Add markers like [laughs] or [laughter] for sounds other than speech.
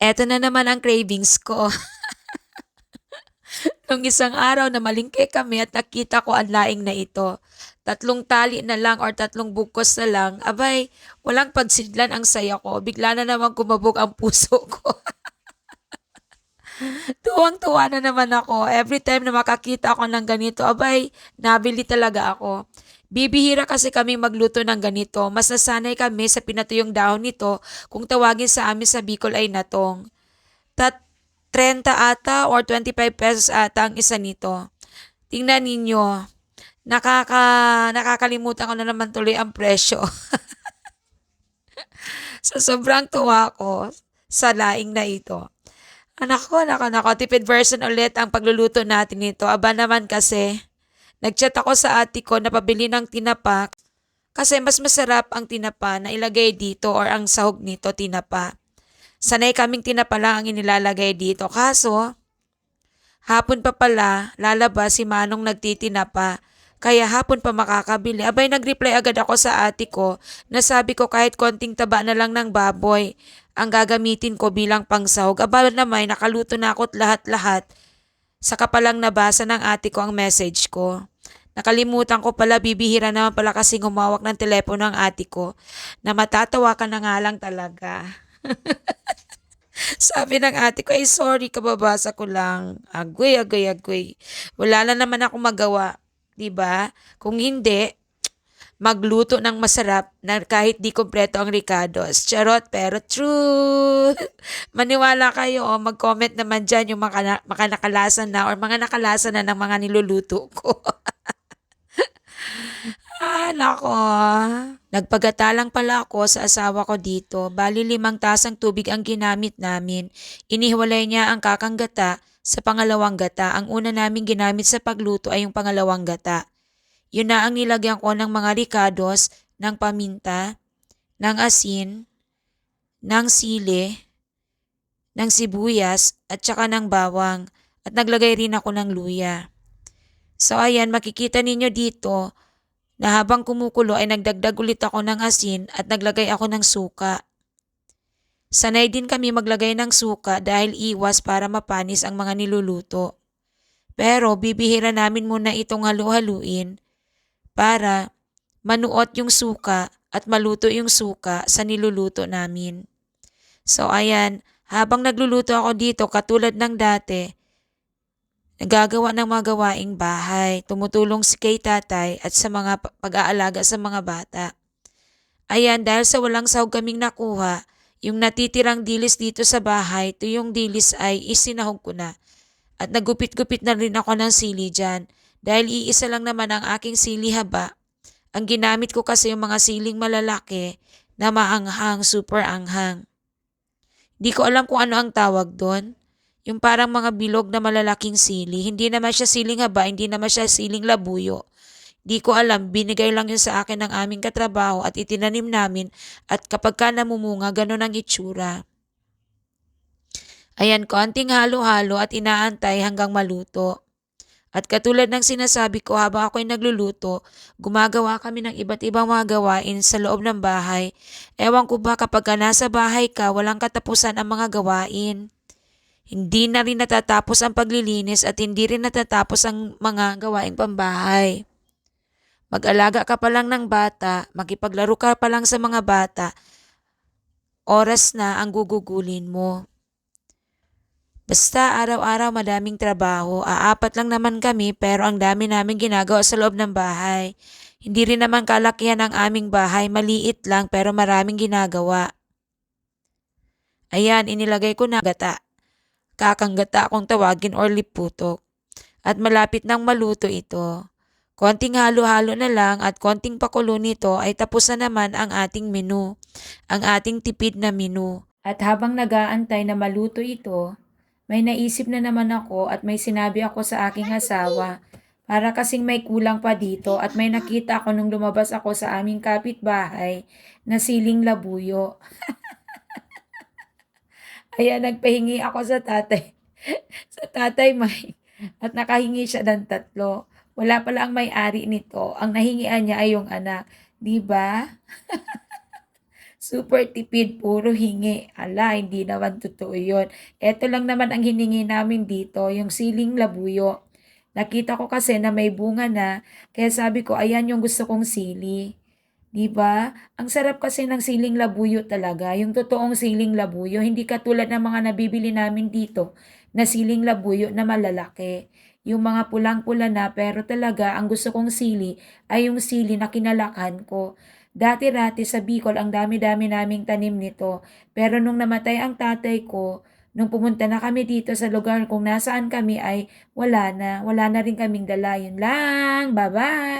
Eto na naman ang cravings ko. [laughs] Nung isang araw na malingke kami at nakita ko ang laing na ito. Tatlong tali na lang or tatlong bukos na lang, abay, walang pagsidlan ang saya ko. Bigla na naman kumabog ang puso ko. [laughs] Tuwang-tuwa na naman ako. Every time na makakita ako ng ganito, abay, nabili talaga ako. Bibihira kasi kami magluto ng ganito. Mas nasanay kami sa pinatuyong dahon nito kung tawagin sa amin sa Bicol ay natong. Tat 30 ata or 25 pesos ata ang isa nito. Tingnan ninyo. Nakaka, nakakalimutan ko na naman tuloy ang presyo. [laughs] sa sobrang tuwa ko sa laing na ito. Anak ko, anak, anak ko, tipid version ulit ang pagluluto natin nito. Aba naman kasi, nagchat ako sa ate ko na pabili ng tinapa kasi mas masarap ang tinapa na ilagay dito or ang sahog nito tinapa. Sanay kaming tinapa lang ang inilalagay dito. Kaso, hapon pa pala, lalabas si Manong nagtitinapa. Kaya hapon pa makakabili. Abay, nag-reply agad ako sa ate ko na sabi ko kahit konting taba na lang ng baboy ang gagamitin ko bilang pangsahog. Aba naman, nakaluto na ako't lahat-lahat. Saka palang nabasa ng ate ko ang message ko. Nakalimutan ko pala, bibihira naman pala kasi humawak ng telepono ng ate ko na matatawa ka na nga lang talaga. [laughs] Sabi ng ate ko, ay sorry, kababasa ko lang. Agoy, agoy, agoy. Wala na naman ako magawa. ba? Kung hindi, magluto ng masarap na kahit di kompleto ang ricados. Charot, pero true. [laughs] Maniwala kayo, oh, mag-comment naman dyan yung mga, mga nakalasan na or mga nakalasan na ng mga niluluto ko. [laughs] ah, nako. Nagpagatalang pala ako sa asawa ko dito. Bali limang tasang tubig ang ginamit namin. Inihiwalay niya ang kakang gata sa pangalawang gata. Ang una naming ginamit sa pagluto ay yung pangalawang gata. Yun na ang nilagyan ko ng mga ricados, ng paminta, ng asin, ng sili, ng sibuyas, at saka ng bawang. At naglagay rin ako ng luya. So ayan, makikita ninyo dito na habang kumukulo ay nagdagdag ulit ako ng asin at naglagay ako ng suka. Sanay din kami maglagay ng suka dahil iwas para mapanis ang mga niluluto. Pero bibihira namin muna itong halu-haluin para manuot yung suka at maluto yung suka sa niluluto namin. So ayan, habang nagluluto ako dito katulad ng dati, nagagawa ng mga gawaing bahay, tumutulong si kay tatay at sa mga pag-aalaga sa mga bata. Ayan, dahil sa walang sahog kaming nakuha, yung natitirang dilis dito sa bahay, to yung dilis ay isinahog ko na. At nagupit-gupit na rin ako ng sili dyan. Dahil iisa lang naman ang aking sili haba. Ang ginamit ko kasi yung mga siling malalaki na maanghang, super anghang. Di ko alam kung ano ang tawag doon. Yung parang mga bilog na malalaking sili. Hindi naman siya siling haba, hindi naman siya siling labuyo. Di ko alam, binigay lang yun sa akin ng aming katrabaho at itinanim namin at kapag ka namumunga, ganun ang itsura. Ayan, konting halo-halo at inaantay hanggang maluto. At katulad ng sinasabi ko habang ako'y nagluluto, gumagawa kami ng iba't ibang mga gawain sa loob ng bahay. Ewan ko ba kapag ka nasa bahay ka, walang katapusan ang mga gawain. Hindi na rin natatapos ang paglilinis at hindi rin natatapos ang mga gawaing pambahay. Mag-alaga ka pa lang ng bata, makipaglaro ka pa lang sa mga bata, oras na ang gugugulin mo. Basta araw-araw madaming trabaho, aapat lang naman kami pero ang dami namin ginagawa sa loob ng bahay. Hindi rin naman kalakihan ang aming bahay, maliit lang pero maraming ginagawa. Ayan, inilagay ko na gata. Kakanggata akong tawagin or liputok. At malapit nang maluto ito. Konting halo-halo na lang at konting pakulo nito ay tapos na naman ang ating menu, ang ating tipid na menu. At habang nagaantay na maluto ito, may naisip na naman ako at may sinabi ako sa aking asawa para kasing may kulang pa dito at may nakita ako nung lumabas ako sa aming kapitbahay na siling labuyo. [laughs] Kaya nagpahingi ako sa tatay, [laughs] sa tatay may at nakahingi siya ng tatlo. Wala pala ang may-ari nito. Ang nahingian niya ay yung anak. Di ba? [laughs] super tipid, puro hingi. Ala, hindi naman totoo yun. Eto lang naman ang hiningi namin dito, yung siling labuyo. Nakita ko kasi na may bunga na, kaya sabi ko, ayan yung gusto kong sili. 'Di ba? Ang sarap kasi ng siling labuyo talaga, yung totoong siling labuyo, hindi katulad ng mga nabibili namin dito na siling labuyo na malalaki. Yung mga pulang-pula na pero talaga ang gusto kong sili ay yung sili na kinalakan ko. Dati-dati sa Bicol ang dami-dami naming tanim nito. Pero nung namatay ang tatay ko, nung pumunta na kami dito sa lugar kung nasaan kami ay wala na. Wala na rin kaming dala. Yun lang. Bye-bye!